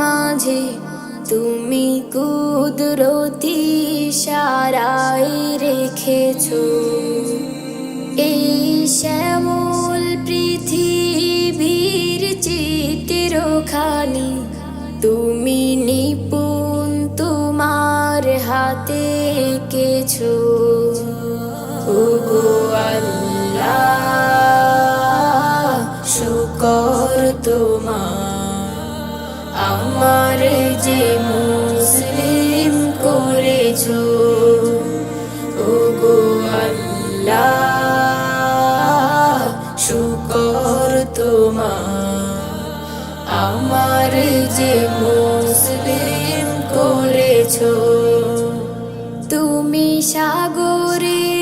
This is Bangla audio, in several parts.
মাঝে তুমি কুদরতি সারাই রেখেছ। এই শ্যামল পৃথিবীর চিত্র চিত্রখানি তুমি নিপুণ তোমার হাতে কেছো আল্লাহ, শুকর তোমার আমার যে মুসলিম করেছ ওগো আল্লাহ শুকর তোমার। আমার যে মুসলিম করেছ তুমি সাগরের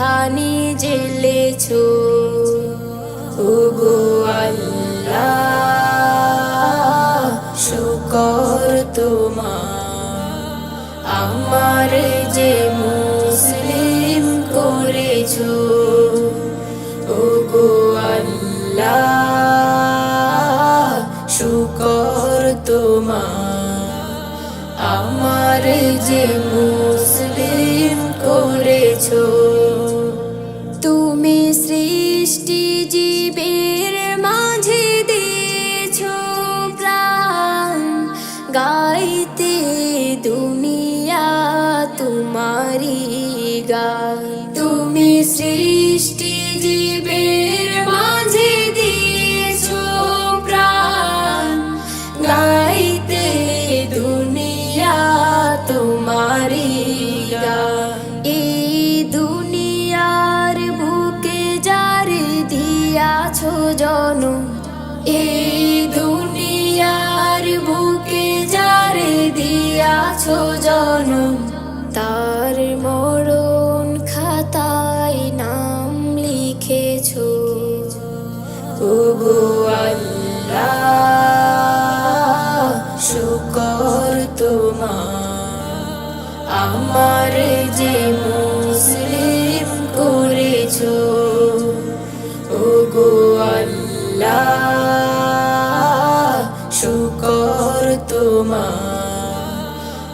খানি জেলেছো ওগো আল্লাহ, শুকর তোমার। আমার যে মুসলিম করেছ, ওগো আল্লাহ, শুকর তোমার। আমার যে মুসলিম করেছ গাইতে দুনিয়া তোমারি গান। তুমি সৃষ্টি জীবের মাঝে দিয়েছ প্রাণ। গাইতে দুনিয়া তোমারি গান। এই দুনিয়ার বুকে যারে দিয়াছো জনম, এই দুনিয়ার দিয়াছো জনম, তার মরণ খাতায় নাম লিখেছো। ওগো শুকর তোমার। আমার যে মুসলিম করেছ ওগো আল্লাহ, শুকর তোমার।